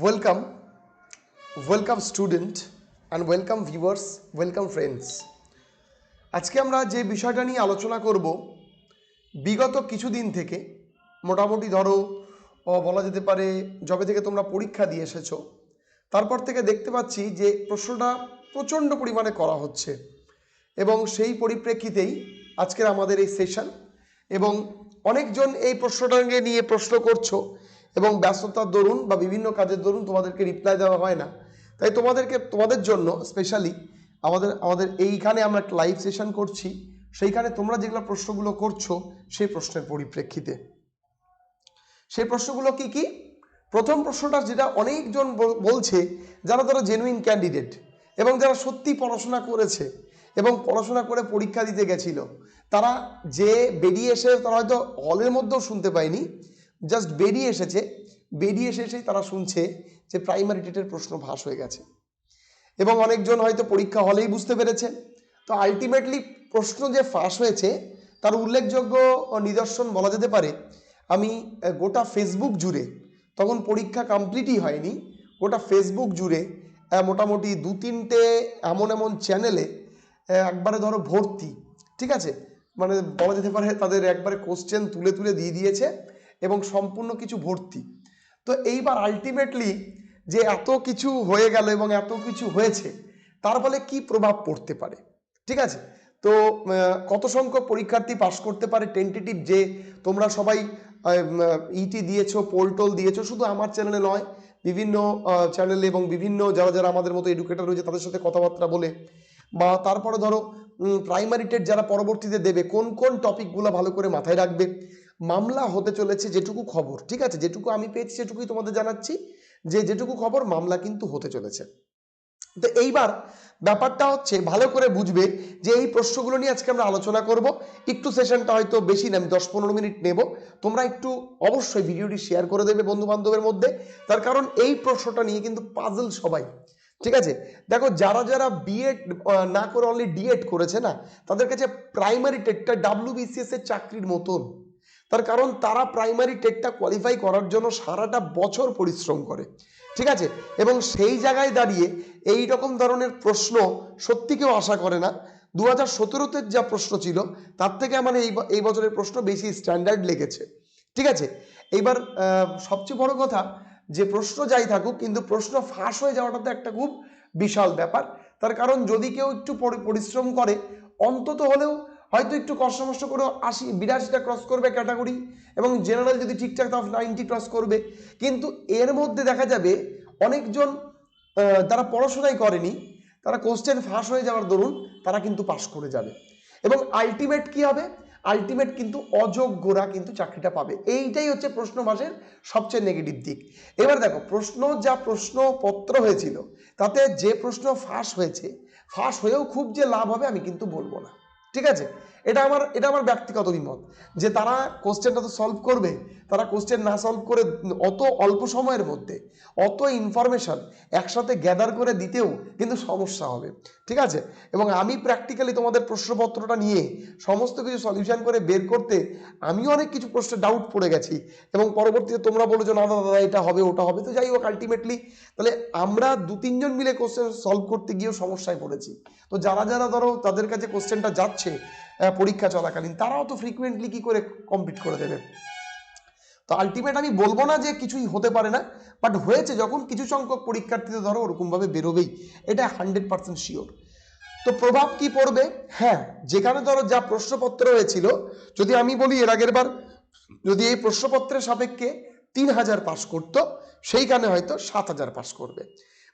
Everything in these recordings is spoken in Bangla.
Welcome welcome student and welcome viewers welcome friends আজকে আমরা যে বিষয়টা নিয়ে আলোচনা করব, বিগত কিছুদিন থেকে, মোটামুটি ধরো বলা যেতে পারে, যবে থেকে তোমরা পরীক্ষা দিয়ে এসেছ, তারপর থেকে দেখতে পাচ্ছি যে প্রশ্নটা প্রচণ্ড পরিমাণে করা হচ্ছে। এবং সেই পরিপ্রেক্ষিতেই আজকের আমাদের এই সেশন এবং অনেকজন এই প্রশ্নটাকে নিয়ে প্রশ্ন করছ এবং ব্যস্ততার দরুন বা বিভিন্ন কাজের দরুন তোমাদেরকে রিপ্লাই দেওয়া হয় না। তাই তোমাদেরকে, তোমাদের জন্য স্পেশালি আমাদের আমাদের এইখানে আমরা একটা লাইভ সেশন করছি। সেইখানে তোমরা যেগুলো প্রশ্নগুলো করছ, সেই প্রশ্নের পরিপ্রেক্ষিতে। সেই প্রশ্নগুলো কি কি? প্রথম প্রশ্নটা যেটা অনেকজন বল- বলছে, যারা ধরো জেনুইন ক্যান্ডিডেট এবং যারা সত্যি পড়াশোনা করেছে এবং পড়াশোনা করে পরীক্ষা দিতে গেছিল, তারা যে বেরিয়ে এসে তারা হয়তো হলের মধ্যেও শুনতে পায়নি জাস্ট বেরিয়ে এসেছে। বেরিয়ে এসে এসেই তারা শুনছে যে প্রাইমারি টেটের প্রশ্ন ফাঁস হয়ে গেছে। এবং অনেকজন হয়তো পরীক্ষা হলেই বুঝতে পেরেছে। তো আলটিমেটলি প্রশ্ন যে ফাঁস হয়েছে, তার উল্লেখযোগ্য নিদর্শন বলা যেতে পারে, আমি গোটা ফেসবুক জুড়ে, তখন পরীক্ষা কমপ্লিটই হয়নি, গোটা ফেসবুক জুড়ে মোটামুটি দু তিনটে এমন এমন চ্যানেলে একবারে ধরো ভর্তি, ঠিক আছে? মানে বলা যেতে পারে তাদের একবারে কোশ্চেন তুলে তুলে দিয়ে দিয়েছে। এবং সম্পূর্ণ কিছু ভর্তি। তো এইবার আলটিমেটলি যে এত কিছু হয়ে গেল এবং এত কিছু হয়েছে, তার ফলে কি প্রভাব পড়তে পারে? ঠিক আছে? তো কত সংখ্যক পরীক্ষার্থী পাশ করতে পারে টেন্টেটিভ যে তোমরা সবাই ইটি দিয়েছ পোল টোল দিয়েছ, শুধু আমার চ্যানেলে নয়, বিভিন্ন চ্যানেলে এবং বিভিন্ন যারা যারা আমাদের মতো এডুকেটর রয়েছে তাদের সাথে কথাবার্তা বলে বা তারপরে ধরো প্রাইমারি টেট যারা পরবর্তীতে দেবে, কোন কোন টপিকগুলো ভালো করে মাথায় রাখবে মামলা হতে চলেছে যেটুকু খবর, ঠিক আছে? যেটুকু আমি পেয়েছি, সেটুকুই তোমাদের জানাচ্ছি। যে যেটুকু খবর, মামলা কিন্তু হতে চলেছে। তো এইবার ব্যাপারটা হচ্ছে, ভালো করে বুঝবে যে এই প্রশ্নগুলো নিয়ে আজকে আমরা আলোচনা করব। একটু সেশনটা হয়তো বেশি না, আমি দশ পনেরো মিনিট নেব। তোমরা একটু অবশ্যই ভিডিওটি শেয়ার করে দেবে বন্ধু বান্ধবের মধ্যে। তার কারণ এই প্রশ্নটা নিয়ে কিন্তু পাজল সবাই, ঠিক আছে? দেখো, যারা যারা বিএড না করে অনলি ডিএড করেছে না, তাদের কাছে প্রাইমারি টেটটা ডাব্লিউবিসিএস এর চাকরির মতন। তার কারণ তারা প্রাইমারি টেটটা কোয়ালিফাই করার জন্য সারাটা বছর পরিশ্রম করে। ঠিক আছে? এবং সেই জায়গায় দাঁড়িয়ে এই রকম ধরনের প্রশ্ন সত্যি কেউ আশা করে না। দু হাজার সতেরোতে যা প্রশ্ন ছিল, তার থেকে আমার এই এই বছরের প্রশ্ন বেশি স্ট্যান্ডার্ড লেগেছে। ঠিক আছে? এইবার সবচেয়ে বড় কথা, যে প্রশ্ন যাই থাকুক, কিন্তু প্রশ্ন ফাঁস হয়ে যাওয়াটা তো একটা খুব বিশাল ব্যাপার। তার কারণ যদি কেউ একটু পরিশ্রম করে, অন্তত হলেও হয়তো একটু কষ্ট মষ্ট করে আশি, বিরাশিটা ক্রস করবে ক্যাটাগরি এবং জেনারেল যদি ঠিকঠাক তাও নাইনটি ক্রস করবে। কিন্তু এর মধ্যে দেখা যাবে অনেকজন তারা পড়াশোনাই করেনি, তারা কোশ্চেন ফাঁস হয়ে যাওয়ার দরুন তারা কিন্তু পাশ করে যাবে। এবং আলটিমেট কি হবে? আলটিমেট কিন্তু অযোগ্যরা কিন্তু চাকরিটা পাবে। এইটাই হচ্ছে প্রশ্ন মাসের সবচেয়ে নেগেটিভ দিক। এবার দেখো, প্রশ্ন যা প্রশ্নপত্র হয়েছিল, তাতে যে প্রশ্ন ফাঁস হয়েছে, ফাঁস হয়েও খুব যে লাভ হবে আমি কিন্তু বলব না। ঠিক আছে? এটা আমার এটা আমার ব্যক্তিগত অভিমত যে তারা কোশ্চেনটা তো সলভ করবে, তারা কোশ্চেন না সলভ করে অত অল্প সময়ের মধ্যে, অত ইনফরমেশন একসাথে গ্যাদার করে দিতেও কিন্তু সমস্যা হবে। ঠিক আছে? এবং আমি প্র্যাকটিক্যালি তোমাদের প্রশ্নপত্রটা নিয়ে সমস্ত কিছু সলিউশন করে বের করতে আমিও অনেক কিছু প্রশ্নে ডাউট পড়ে গেছি। এবং পরবর্তীতে তোমরা বলো যে, না দাদা, এটা হবে, ওটা হবে। তো যাই হোক আলটিমেটলি তাহলে আমরা দু তিনজন মিলে কোশ্চেন সলভ করতে গিয়েও সমস্যায় পড়েছি। তো যারা যারা ধরো তাদের কাছে কোশ্চেনটা যাচ্ছে পরীক্ষা চলাকালীন, তারাও তো ফ্রিকুয়েন্টলি কি করে কমপ্লিট করে দেবে? তো আলটিমেট আমি বলব না যে কিছুই হতে পারে না বাট হয়েছে যখন কিছু সংখ্যক পরীক্ষার্থীদের ধরো ওরকমভাবে বেরোবেই, এটা হান্ড্রেড পার্সেন্ট শিওর তো প্রভাব কি পড়বে? হ্যাঁ যেখানে ধরো যা প্রশ্নপত্র হয়েছিল, যদি আমি বলি এর আগের বার, যদি এই প্রশ্নপত্রের সাপেক্ষে তিন হাজার পাশ করতো, সেইখানে হয়তো সাত হাজার পাশ করবে।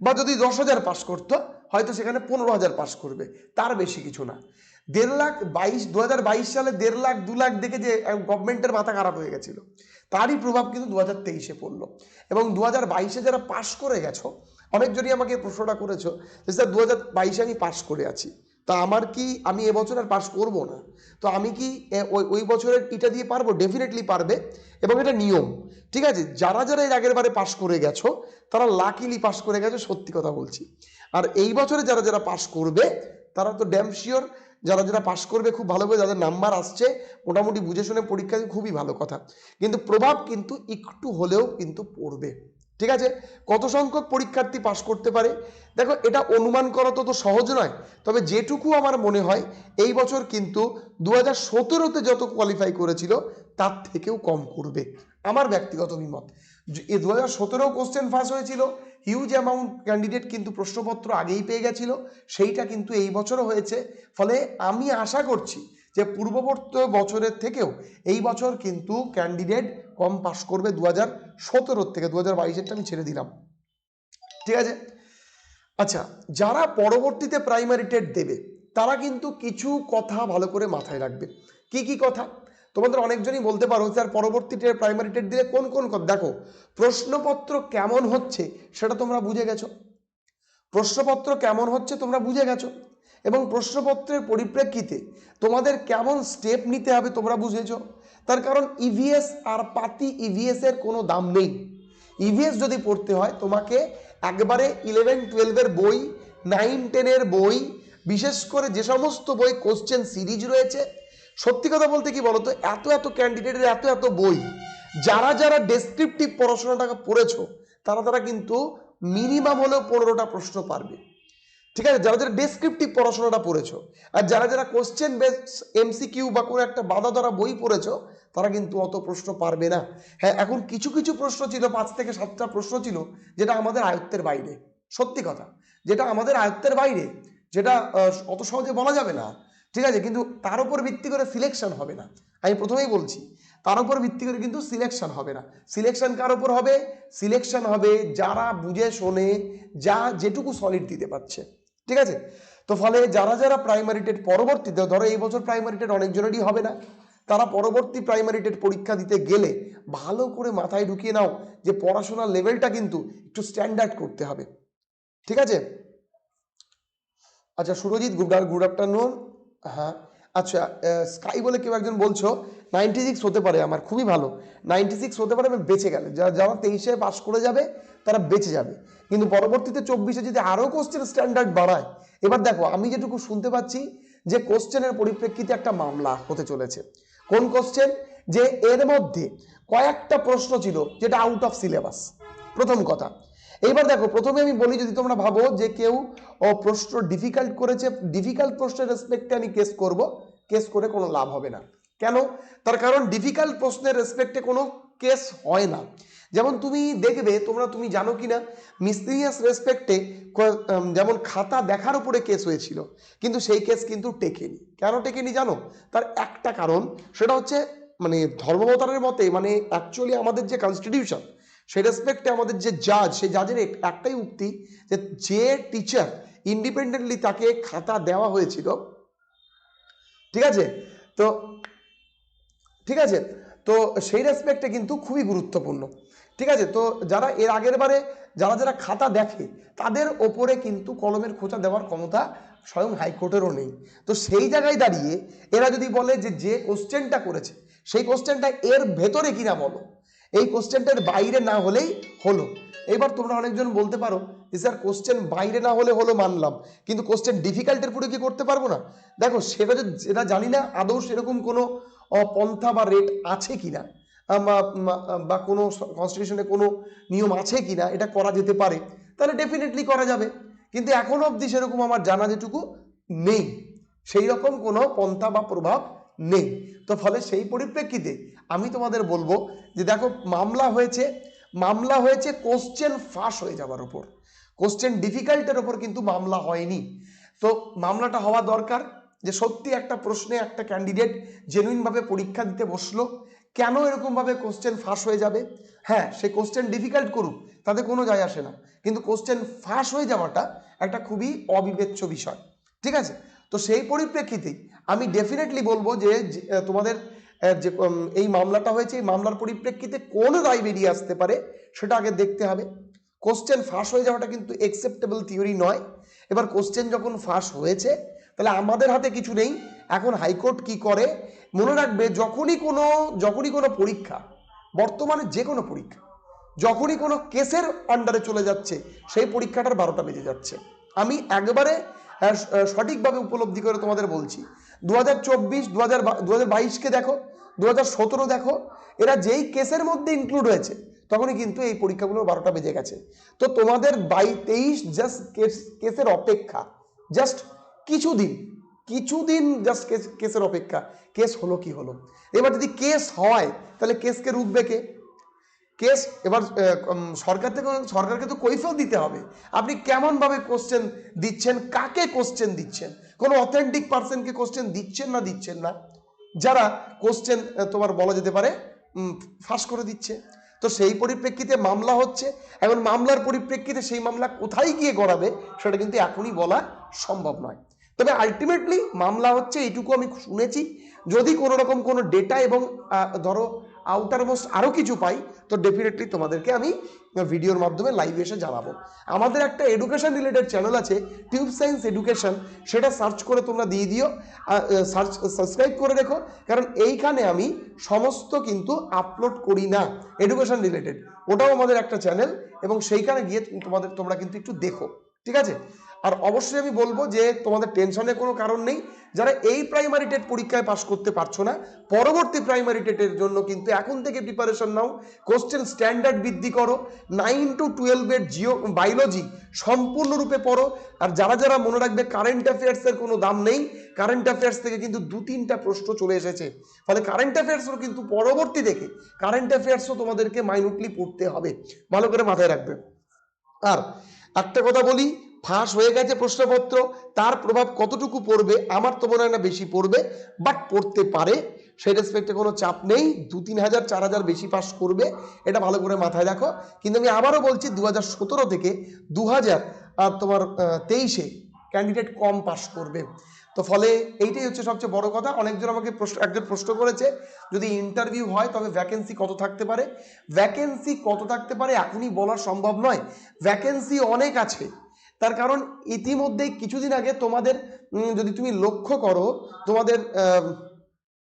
বা যদি দশ হাজার পাশ করতো, হয়তো সেখানে পনেরো হাজার পাশ করবে, তার বেশি কিছু না। দেড় লাখ বাইশ দু সালে দেড় লাখ, দু লাখ দেখে যে গভর্নমেন্টের মাথা খারাপ হয়ে গেছিল। তারই প্রভাব কিন্তু দু হাজার তেইশে পড়ল। এবং দু হাজার বাইশে যারা পাশ করে গেছো অনেকজনই আমাকে প্রশ্নটা করেছ যে, স্যার দু হাজার বাইশে আমি পাশ করে আছি। তা আমার কি আমি এবছর আর পাশ করব না? তো আমি কি ওই ওই বছরের ইটা দিয়ে পারব? ডেফিনেটলি পারবে। এবং এটা নিয়ম। ঠিক আছে? যারা যারা এর আগের বারে পাশ করে গেছো, তারা লাকিলি পাশ করে গেছো, সত্যি কথা বলছি। আর এই বছরে যারা যারা পাশ করবে, তারা তো ড্যাম শিওর যারা যারা পাশ করবে, খুব ভালো করে যাদের নাম্বার আসছে, মোটামুটি বুঝে শুনে পরীক্ষা খুবই ভালো কথা। কিন্তু প্রভাব কিন্তু একটু হলেও কিন্তু পড়বে। ঠিক আছে? কত সংখ্যক পরীক্ষার্থী পাশ করতে পারে? দেখো, এটা অনুমান করা তো তো সহজ নয়। তবে যেটুকু আমার মনে হয়, এই বছর কিন্তু দু হাজার সতেরোতে যত কোয়ালিফাই করেছিল, তার থেকেও কম করবে। আমার ব্যক্তিগত অভিমত এই দু হাজার সতেরো কোশ্চেন ফাঁস হয়েছিল হিউজ অ্যামাউন্ট ক্যান্ডিডেট কিন্তু প্রশ্নপত্র আগেই পেয়ে গেছিল। সেইটা কিন্তু এই বছরও হয়েছে। ফলে আমি আশা করছি যে পূর্ববর্তী বছরের থেকেও এই বছর কিন্তু ক্যান্ডিডেট কম পাস করবে দু হাজার সতেরোর থেকে দু হাজার বাইশেরটা আমি ছেড়ে দিলাম। ঠিক আছে? আচ্ছা যারা পরবর্তীতে প্রাইমারি টেট দেবে, তারা কিন্তু কিছু কথা ভালো করে মাথায় রাখবে। কি কি কথা? তোমাদের অনেকজনই বলতে পারো স্যার, পরবর্তী টেট প্রাইমারি টেট দিলে কোন কোন দেখো, প্রশ্নপত্র কেমন হচ্ছে সেটা তোমরা বুঝে গেছো। প্রশ্নপত্র কেমন হচ্ছে তোমরা বুঝে গেছো। এবং প্রশ্নপত্রের পরিপ্রেক্ষিতে তোমাদের কেমন স্টেপ নিতে হবে তোমরা বুঝেছ। তার কারণ ইভিএস আর পাতি ইভিএসের কোনো দাম নেই। ইভিএস যদি পড়তে হয়, তোমাকে একবারে ইলেভেন টুয়েলভের বই নাইন টেনের বই, বিশেষ করে যে সমস্ত বই কোশ্চেন সিরিজ রয়েছে, সত্যি কথা বলতে কি বলতো, এত এত ক্যান্ডিডেটের এত এত বই, যারা যারা ডেসক্রিপটিভ পড়াশোনাটা পড়েছো, তারা তারা কিন্তু মিনিমাম হলেও পনেরোটা প্রশ্ন পারবে। ঠিক আছে, যারা যারা ডেসক্রিপটিভ পড়াশোনাটা পড়েছো, আর যারা যারা কোশ্চেন বেস এমসিকিউ বা কোনো একটা বাধা ধরা বই পড়েছো, তারা কিন্তু অত প্রশ্ন পারবে না। হ্যাঁ এখন কিছু কিছু প্রশ্ন ছিল, পাঁচ থেকে সাতটা প্রশ্ন ছিল, যেটা আমাদের আয়ত্তের বাইরে। সত্যি কথা, যেটা আমাদের আয়ত্তের বাইরে, যেটা অত সহজে বলা যাবে না। ঠিক আছে, কিন্তু তার উপর ভিত্তি করে সিলেকশন হবে না। আমি প্রথমেই বলছি, তার উপর ভিত্তি করে কিন্তু সিলেকশন হবে না। সিলেকশন কার উপর হবে? সিলেকশন হবে যারা বুঝে, শোনে, যা যেটুকু সলিড দিতে পারছে। ঠিক আছে? তো ফলে যারা যারা প্রাইমারি টেট পরবর্তীতে ধরো এই বছর প্রাইমারি টেট অনেকজনেরই হবে না। তারা পরবর্তী প্রাইমারি টেট পরীক্ষা দিতে গেলে ভালো করে মাথায় ঢুকিয়ে নাও যে পড়াশোনার লেভেলটা কিন্তু একটু স্ট্যান্ডার্ড করতে হবে। ঠিক আছে? আচ্ছা সুরজিৎ গুড গুড আফটারনুন হ্যাঁ। আচ্ছা স্কাই বলে কেউ একজন বলছো নাইনটি সিক্স হতে পারে আমার, খুবই ভালো। নাইনটি সিক্স হতে পারে, আমি বেঁচে গেলে। যারা যারা তেইশে পাস করে যাবে, তারা বেঁচে যাবে। কিন্তু পরবর্তীতে চব্বিশে যদি আরও কোশ্চেন স্ট্যান্ডার্ড বাড়ায়, এবার দেখো, আমি যেটুকু শুনতে পাচ্ছি যে কোশ্চেনের পরিপ্রেক্ষিতে একটা মামলা হতে চলেছে। কোন কোশ্চেন যে এর মধ্যে কয়েকটা প্রশ্ন ছিল, যেটা আউট অফ সিলেবাস প্রথম কথা এইবার দেখো, প্রথমে আমি বলি, যদি তোমরা ভাবো যে কেউ প্রশ্ন ডিফিকাল্ট করেছে ডিফিকাল্ট প্রশ্নের রেসপেক্টে আমি কেস করব কেস করে কোনো লাভ হবে না। কেন? তার কারণ ডিফিকাল্ট প্রশ্নের রেসপেক্টে কোনো কেস হয় না। যেমন তুমি দেখবে, তোমরা তুমি জানো কি না মিস্ত্রিয়াস রেসপেক্টে যেমন খাতা দেখার উপরে কেস হয়েছিল, কিন্তু সেই কেস কিন্তু টেকেনি। কেন টেকেনি জানো? তার একটা কারণ, সেটা হচ্ছে মানে ধর্মাবতারের মতে মানে অ্যাকচুয়ালি আমাদের যে কনস্টিটিউশন সেই রেসপেক্টে আমাদের যে জাজ সেই জাজের একটাই উক্তি যে যে টিচার ইন্ডিপেন্ডেন্টলি তাকে খাতা দেওয়া হয়েছিল। ঠিক আছে? তো, ঠিক আছে? তো সেই রেসপেক্টে কিন্তু খুবই গুরুত্বপূর্ণ। ঠিক আছে? তো যারা এর আগের বারে যারা যারা খাতা দেখে, তাদের ওপরে কিন্তু কলমের খোঁচা দেওয়ার ক্ষমতা স্বয়ং হাইকোর্টেরও নেই। তো সেই জায়গায় দাঁড়িয়ে এরা যদি বলে যে যে কোশ্চেনটা করেছে, সেই কোশ্চেনটা এর ভেতরে কিনা বলো? এই কোশ্চেনটার বাইরে না হলেই হলো। এবার তোমরা অনেকজন বলতে পারো যে স্যার কোশ্চেন বাইরে না হলে হলো মানলাম। কিন্তু কোশ্চেন ডিফিকাল্টের পুরো কি করতে পারব না? দেখো সেটা যেটা জানি না আদৌ সেরকম কোনো পন্থা বা রেট আছে কিনা আহ, বা- কোনো কনস্টিটিউশনে কোনো নিয়ম আছে কিনা এটা করা যেতে পারে। তাহলে ডেফিনেটলি করা যাবে। কিন্তু এখন অবধি সেরকম আমার জানা যেটুকু নেই। সেই রকম কোনো পন্থা বা প্রভাব নেই। তো ফলে সেই পরিপ্রেক্ষিতে আমি তোমাদের বলব যে দেখো, মামলা হয়েছে মামলা হয়েছে কোশ্চেন ফাঁস হয়ে যাওয়ার উপর। কোশ্চেন ডিফিকাল্টের ওপর কিন্তু মামলা হয়নি। তো মামলাটা হওয়া দরকার যে সত্যি একটা প্রশ্নে একটা ক্যান্ডিডেট জেনুইনভাবে পরীক্ষা দিতে বসল, কেন এরকমভাবে কোশ্চেন ফাঁস হয়ে যাবে? হ্যাঁ সে কোশ্চেন ডিফিকাল্ট করুক, তাতে কোনো যায় আসে না। কিন্তু কোশ্চেন ফাঁস হয়ে যাওয়াটা একটা খুবই অবিবেচ্য বিষয়। ঠিক আছে? তো সেই পরিপ্রেক্ষিতেই আমি ডেফিনেটলি বলব যে তোমাদের যে এই মামলাটা হয়েছে, এই মামলার পরিপ্রেক্ষিতে কোন রায় বেরিয়ে আসতে পারে সেটা আগে দেখতে হবে। কোশ্চেন ফাঁস হয়ে যাওয়াটা কিন্তু একসেপ্টেবল থিওরি নয়। এবার কোশ্চেন যখন ফাঁস হয়েছে, তাহলে আমাদের হাতে কিছু নেই। এখন হাইকোর্ট কি করে? মনে রাখবে যখনই কোনো যখনই কোনো পরীক্ষা, বর্তমানে যে কোনো পরীক্ষা, যখনই কোনো কেসের আন্ডারে চলে যাচ্ছে, সেই পরীক্ষাটার বারোটা বেজে যাচ্ছে। আমি একবারে সঠিকভাবে উপলব্ধি করে তোমাদের বলছি। দু হাজার চব্বিশ দু হাজার দু হাজার বাইশকে দেখো দু হাজার সতেরো দেখো, এরা যেই কেসের মধ্যে ইনক্লুড হয়েছে, তখনই কিন্তু এই পরীক্ষাগুলোর বারোটা বেজে গেছে। তো তোমাদের বাই তেইশ জাস্ট কেস, কেসের অপেক্ষা জাস্ট কিছুদিন কিছুদিন জাস্ট কেস, কেসের অপেক্ষা, কেস হলো কি হলো? এবার যদি কেস হয়, তাহলে কেসকে রুখবে কে? কেস এবার সরকার থেকে, সরকারকে তো কৈফিয়ত দিতে হবে। আপনি কেমনভাবে কোশ্চেন দিচ্ছেন? কাকে কোশ্চেন দিচ্ছেন? কোনো অথেন্টিক পার্সনকে কোশ্চেন দিচ্ছেন না দিচ্ছেন না? যারা কোশ্চেন তোমার বলা যেতে পারে ফাঁস করে দিচ্ছে। তো সেই পরিপ্রেক্ষিতে মামলা হচ্ছে। এখন মামলার পরিপ্রেক্ষিতে সেই মামলা কোথায় গিয়ে গড়াবে, সেটা কিন্তু এখনই বলা সম্ভব নয়। তবে আলটিমেটলি মামলা হচ্ছে, এইটুকু আমি শুনেছি। যদি কোনো রকম কোনো ডেটা এবং ধরো আউটার মোস্ট আরও কিছু পাই, তো ডেফিনেটলি তোমাদেরকে আমি ভিডিওর মাধ্যমে লাইভ এসে জানাব। আমাদের একটা এডুকেশন রিলেটেড চ্যানেল আছে টিউব সায়েন্স এডুকেশন সেটা সার্চ করে তোমরা দিয়ে দিও সার্চ সাবস্ক্রাইব করে রেখো, কারণ এইখানে আমি সমস্ত কিন্তু আপলোড করি না এডুকেশন রিলেটেড ওটাও আমাদের একটা চ্যানেল এবং সেইখানে গিয়ে তোমাদের, তোমরা কিন্তু একটু দেখো। ঠিক আছে? আর অবশ্যই আমি বলব যে তোমাদের টেনশনের কোনো কারণ নেই। যারা এই প্রাইমারি টেট পরীক্ষায় পাশ করতে পারছ না, পরবর্তী প্রাইমারি টেটের জন্য কিন্তু এখন থেকে প্রিপারেশন নাও। কোশ্চেন স্ট্যান্ডার্ড বৃদ্ধি করো। নাইন টু টুয়েলভের জিও বায়োলজি সম্পূর্ণরূপে পড়ো। আর যারা যারা মনে রাখবে কারেন্ট অ্যাফেয়ার্সের কোনো দাম নেই কারেন্ট অ্যাফেয়ার্স থেকে কিন্তু দু তিনটা প্রশ্ন চলে এসেছে। ফলে কারেন্ট অ্যাফেয়ার্সও কিন্তু পরবর্তী দেখে কারেন্ট অ্যাফেয়ার্সও তোমাদেরকে মাইনুটলি পড়তে হবে। ভালো করে মাথায় রাখবে। আর একটা কথা বলি, ফাঁস হয়ে গেছে প্রশ্নপত্র, তার প্রভাব কতটুকু পড়বে, আমার তো মনে হয় না বেশি পড়বে বাট পড়তে পারে, সেই রেসপেক্টে কোনো চাপ নেই, দু তিন হাজার, চার হাজার বেশি পাস করবে, এটা ভালো করে মাথায় রাখো কিন্তু আমি আবারও বলছি দু হাজার সতেরো থেকে দু হাজার আর তোমার তেইশে ক্যান্ডিডেট কম পাস করবে। তো ফলে এইটাই হচ্ছে সবচেয়ে বড় কথা। অনেকজন আমাকে প্রশ্ন, একজন প্রশ্ন করেছে, যদি ইন্টারভিউ হয়, তবে ভ্যাকেন্সি কত থাকতে পারে? ভ্যাকেন্সি কত থাকতে পারে এখনই বলা সম্ভব নয়। ভ্যাকেন্সি অনেক আছে। তার কারণ ইতিমধ্যেই কিছুদিন আগে তোমাদের যদি তুমি লক্ষ্য করো, তোমাদের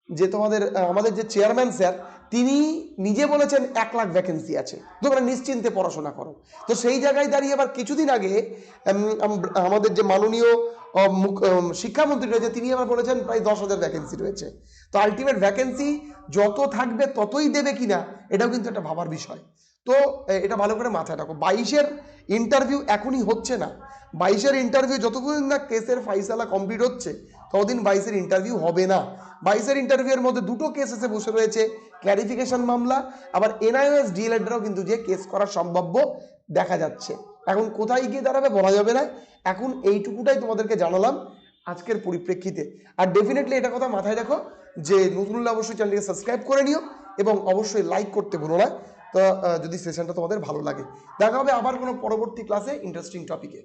যে তোমাদের আমাদের যে চেয়ারম্যান স্যার তিনি নিজে বলেছেন এক লাখ ভ্যাকেন্সি আছে। তোমরা নিশ্চিন্তে পড়াশোনা করো। তো সেই জায়গায় দাঁড়িয়ে আবার কিছুদিন আগে আমাদের যে মাননীয় শিক্ষামন্ত্রী রয়েছে, তিনি আবার বলেছেন প্রায় দশ হাজার ভ্যাকেন্সি রয়েছে। তো আলটিমেট ভ্যাকেন্সি যত থাকবে ততই দেবে কিনা, এটাও কিন্তু একটা ভাবার বিষয়। তো এটা ভালো করে মাথায় রাখো। বাইশের ইন্টারভিউ এখনই হচ্ছে না। বাইশের ইন্টারভিউ যতক্ষণ না কেসের ফাইসালা কমপ্লিট হচ্ছে, ততদিন বাইশের ইন্টারভিউ হবে না। বাইশের ইন্টারভিউয়ের মধ্যে দুটো কেস এসে বসে রয়েছে ক্ল্যারিফিকেশন মামলা, আবার এনআইএস ডিএলএডরাও কিন্তু যে কেস করা সম্ভাব্য দেখা যাচ্ছে। এখন কোথায় গিয়ে দাঁড়াবে বলা যাবে না। এখন এইটুকুটাই তোমাদেরকে জানালাম আজকের পরিপ্রেক্ষিতে। আর ডেফিনেটলি এটা কথা মাথায় রাখো যে নতুন হলে অবশ্যই চ্যানেলকে সাবস্ক্রাইব করে নিও এবং অবশ্যই লাইক করতে ভুলো না। তো যদি সেশনটা তোমাদের ভালো লাগে। দেখা হবে আবার কোনো পরবর্তী ক্লাসে ইন্টারেস্টিং টপিকে